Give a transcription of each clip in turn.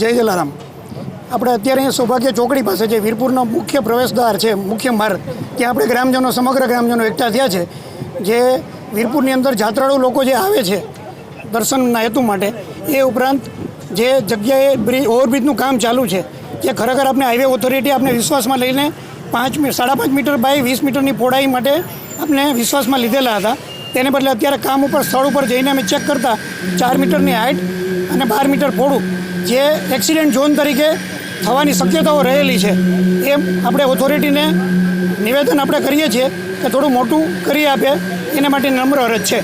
જય જલારામ. આપણે અત્યારે અહીંયા સૌભાગ્ય ચોકડી પાસે જે વીરપુરનો મુખ્ય પ્રવેશદ્વાર છે, મુખ્ય માર્ગ ત્યાં આપણે ગ્રામજનો, સમગ્ર ગ્રામજનો એકઠા થયા છે, જે વીરપુરની અંદર જાત્રાળુ લોકો જે આવે છે દર્શનના હેતુ માટે, એ ઉપરાંત જે જગ્યાએ બ્રિજ, ઓવરબ્રિજનું કામ ચાલુ છે, જે ખરેખર આપણે હાઈવે ઓથોરિટી આપણે વિશ્વાસમાં લઈને પાંચ સાડા પાંચ મીટર બાય વીસ મીટરની પહોળાઈ માટે આપણે વિશ્વાસમાં લીધેલા હતા. તેને બદલે અત્યારે કામ ઉપર, સ્થળ ઉપર જઈને અમે ચેક કરતા, ચાર મીટરની હાઇટ અને બાર મીટર પહોળું. જે એક્સિડન્ટ ઝોન તરીકે થવાની શક્યતાઓ રહેલી છે, એમ આપણે ઓથોરિટીને નિવેદન આપણે કરીએ છીએ કે થોડું મોટું કરી આપે, એના માટે નમ્ર અરજ છે.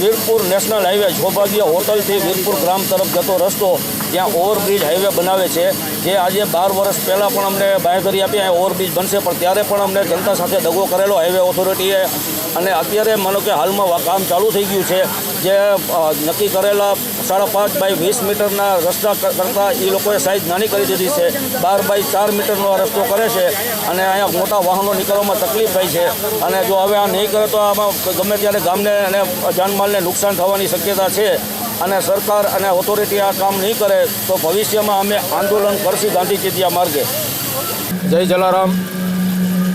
વીરપુર નેશનલ હાઈવે સૌભાગ્ય હોટલથી વીરપુર ગ્રામ તરફ જતો રસ્તો ત્યાં ઓવરબ્રિજ હાઈવે બનાવે છે. જે આજે બાર વર્ષ પહેલાં પણ અમને બાંયધરી આપી અહીંયા ઓવરબ્રિજ બનશે. પણ ત્યારે પણ અમને જનતા સાથે દગો કરેલો હાઈવે ઓથોરિટીએ. અને અત્યારે માનો કે હાલમાં કામ ચાલુ થઈ ગયું છે. જે નક્કી કરેલા સાડા પાંચ બાય વીસ મીટરના રસ્તા કરતાં એ લોકોએ સાઇઝ નાની કરી દીધી છે. બાર બાય ચાર મીટરનો આ રસ્તો કરે છે. અને અહીંયા મોટા વાહનો નીકળવામાં તકલીફ થાય છે. અને જો હવે આ નહીં કરે તો આમાં ગમે ત્યારે ગામને અને જાનમાલને નુકસાન થવાની શક્યતા છે અને સરકાર અને ઓથોરિટી આ કામ નહીં કરે તો ભવિષ્યમાં અમે આંદોલન કરશું ગાંધી ચિંધ્યા માર્ગે. જય જલારામ.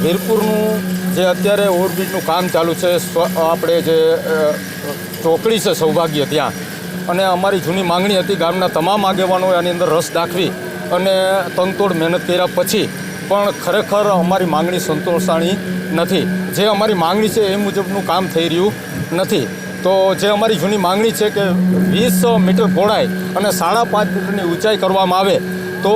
વીરપુરનું જે અત્યારે ઓવરબ્રિજનું કામ ચાલુ છે આપણે જે ચોકડી છે સૌભાગ્ય ત્યાં. અને અમારી જૂની માંગણી હતી ગામના તમામ આગેવાનોએ આની અંદર રસ દાખવી અને તંતોડ મહેનત કર્યા પછી, પણ ખરેખર અમારી માંગણી સંતોષાણી નથી. જે અમારી માંગણી છે એ મુજબનું કામ થઈ રહ્યું નથી. તો જે અમારી જૂની માંગણી છે કે વીસ મીટર પહોળાઈ અને સાડા પાંચ મીટરની ઊંચાઈ કરવામાં આવે, તો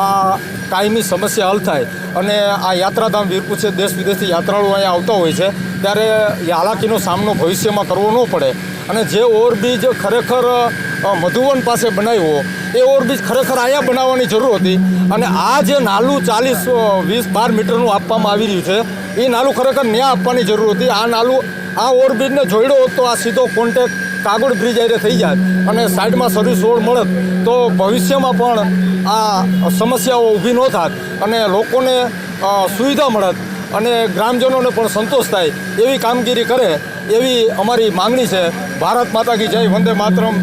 આ કાયમી સમસ્યા હલ થાય. અને આ યાત્રાધામ વીરપુર છે, દેશ વિદેશથી યાત્રાળુઓ અહીંયા આવતા હોય છે, ત્યારે હાલાકીનો સામનો ભવિષ્યમાં કરવો ન પડે. અને જે ઓવરબ્રિજ ખરેખર મધુવન પાસે બનાવ્યો, એ ઓવરબ્રિજ ખરેખર અહીંયા બનાવવાની જરૂર હતી. અને આ જે નાલું ચાલીસ વીસ, બાર મીટરનું આપવામાં આવી રહ્યું છે, એ નાલું ખરેખર ન્યા આપવાની જરૂર હતી. આ નાલું આ ઓવરબ્રિજને જોડ્યો હોત તો આ સીધો કોન્ટેક કાગળ બ્રિજ આરે થઈ જાય અને સાઈડમાં સર્વિસ રોડ મળત. તો ભવિષ્યમાં પણ આ સમસ્યાઓ ઊભી ન થાત અને લોકોને સુવિધા મળત અને ગ્રામજનોને પણ સંતોષ થાય એવી કામગીરી કરે એવી અમારી માંગણી છે. ભારત માતા કી જય, વંદે માતરમ.